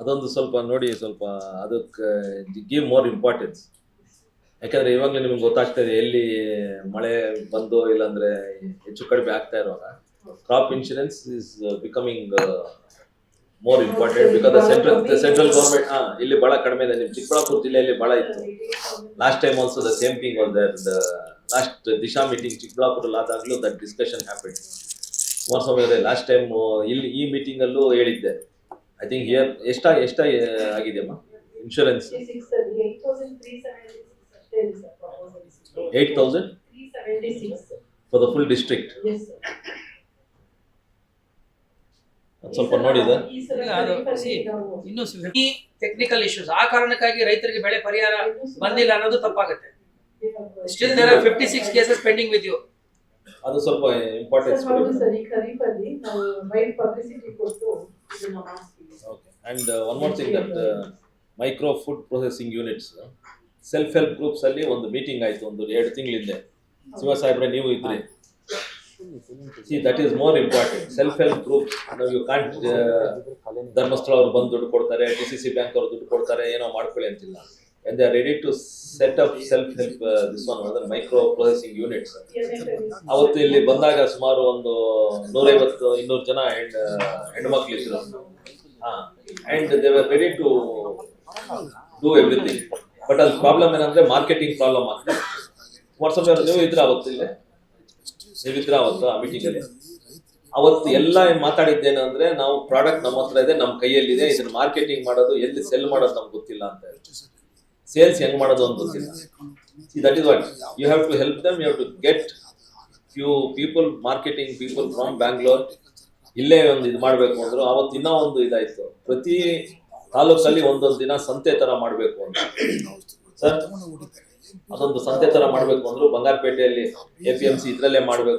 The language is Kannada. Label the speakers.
Speaker 1: ಅದೊಂದು ಸ್ವಲ್ಪ ನೋಡಿ ಸ್ವಲ್ಪ ಅದಕ್ಕೆ ಗಿವ್ ಮೋರ್ ಇಂಪಾರ್ಟೆನ್ಸ್. ಯಾಕಂದ್ರೆ ಇವಾಗಲೇ ನಿಮ್ಗೆ ಗೊತ್ತಾಗ್ತಾ ಇದೆ ಎಲ್ಲಿ ಮಳೆ ಬಂದು ಇಲ್ಲಾಂದ್ರೆ ಹೆಚ್ಚು ಕಡಿಮೆ ಆಗ್ತಾ ಇರುವಾಗ crop insurance is becoming more important because central central government ಹಾ, ಇಲ್ಲಿ ಬಹಳ ಕಡಿಮೆ ಇದೆ. ನಿಮ್ ಚಿಕ್ಕಬಳ್ಳಾಪುರ ಜಿಲ್ಲೆಯಲ್ಲಿ ಬಹಳ ಇತ್ತು. Last time also the same thing there the last Disha meeting ಚಿಕ್ಕಬಳ್ಳಾಪುರಲ್ಲಿ ಆದಾಗಲೂ ದಟ್ ಡಿಸ್ಕಷನ್ ಹ್ಯಾಪೆಂಡ್ ಕುಮಾರಸ್ವಾಮಿ ಅವರೇ ಲಾಸ್ಟ್ ಟೈಮ್ ಇಲ್ಲಿ ಈ ಮೀಟಿಂಗಲ್ಲೂ ಹೇಳಿದ್ದೆ. ಐ ಥಿಂಕ್ ಹಿಯರ್ ಎಷ್ಟ ಎಷ್ಟ ಆಗಿದೆಯಮ್ಮ? Insurance eight thousand for the full district ಸ್ವಲ್ಪ
Speaker 2: ನೋಡಿ ಇನ್ನು ಈ ಟೆಕ್ನಿಕಲ್ ಇಶ್ಯೂಸ್ ಆ ಕಾರಣಕ್ಕಾಗಿ ರೈತರಿಗೆ ಬೆಳೆ ಪರಿಹಾರ ಬಂದಿಲ್ಲ ಅನ್ನೋದು ತಪ್ಪಾಗುತ್ತೆ. Still there are fifty six cases pending with you
Speaker 1: ಅದು ಸ್ವಲ್ಪ ಇಂಪಾರ್ಟೆನ್ಸ್
Speaker 3: ನಾವು ವೈಡ್ ಪಬ್ಲಿಸಿಟಿ ಕೊಟ್ಟು ಇದನ್ನ
Speaker 1: one more thing that micro food processing units, self help groups ಅಲ್ಲಿ ಒಂದು ಮೀಟಿಂಗ್ ಆಯಿತು ಒಂದು ಎರಡು ತಿಂಗಳಿಂದೆ. ಶಿವ ಸಾಹೇಬ್ರೆ ನೀವು ಇದ್ರಿ. See that is more important self help group you can't Dharmasthala ಅವರು ಬಂದು ದುಡ್ಡು ಕೊಡ್ತಾರೆ ಡಿ ಸಿ ಸಿ ಬ್ಯಾಂಕ್ ಅವ್ರು ದುಡ್ಡು ಕೊಡ್ತಾರೆ ಏನೋ ಮಾಡ್ಕೊಳ್ಳಿ ಅಂತಿಲ್ಲ. And they are ready to set up self help this one ಅಂದ್ರೆ ಮೈಕ್ರೋ ಪ್ರೊಸೆಸಿಂಗ್ ಯೂನಿಟ್ಸ್ ಅವತ್ತು ಇಲ್ಲಿ ಬಂದಾಗ ಸುಮಾರು ಒಂದು ನೂರೈವತ್ತು ಇನ್ನೂರು ಜನ ಹೆಣ್ಣು ಹೆಣ್ಮಕ್ಳು ಇದ್ರು. And they were ready to do everything but ಅದು ಪ್ರಾಬ್ಲಮ್ ಏನಂದ್ರೆ ಮಾರ್ಕೆಟಿಂಗ್ ಪ್ರಾಬ್ಲಮ್ ಆಗ್ತದೆ ವಾಟ್ಸಪ್ ನೀವು ಇದ್ರ ಅವತ್ತು ಇಲ್ಲಿ. ನೀವಿದ್ರ ಅವತ್ತು ಆ ಮೀಟಿಂಗ್ ಅಲ್ಲಿ. ಅವತ್ತು ಎಲ್ಲ ಮಾತಾಡಿದ್ದೇನಂದ್ರೆ ನಾವು ಪ್ರಾಡಕ್ಟ್ ನಮ್ಮ ಹತ್ರ ಇದೆ, ನಮ್ಮ ಕೈಯಲ್ಲಿದೆ, ಇದನ್ನ ಮಾರ್ಕೆಟಿಂಗ್ ಮಾಡೋದು, ಎಲ್ಲಿ ಸೆಲ್ ಮಾಡೋದು ನಮ್ಗೆ ಗೊತ್ತಿಲ್ಲ ಅಂತ ಸೇಲ್ಸ್ ಹೆಂಗ್ ಮಾಡೋದು ಅಂತ ಗೊತ್ತಿಲ್ಲ. That is what you have to help them you have to get few people marketing people from Bangalore ಇಲ್ಲೇ ಒಂದು ಇದು ಮಾಡಬೇಕು ಅಂದ್ರು ಅವತ್ತು ಇನ್ನೂ ಒಂದು ಇದಾಯ್ತು. ಪ್ರತಿ ತಾಲೂಕಲ್ಲಿ ಒಂದೊಂದು ದಿನ ಸಂತೆ ತರ ಮಾಡಬೇಕು ಅಂತ. ಸರ್, ಅದೊಂದು ಸಂತೆ ತರ ಮಾಡಬೇಕು ಅಂದ್ರು ಬಂಗಾರಪೇಟೆಯಲ್ಲಿ ಎ ಪಿ ಎಂ ಸಿ ಇದರಲ್ಲೇ ಮಾಡಬೇಕು.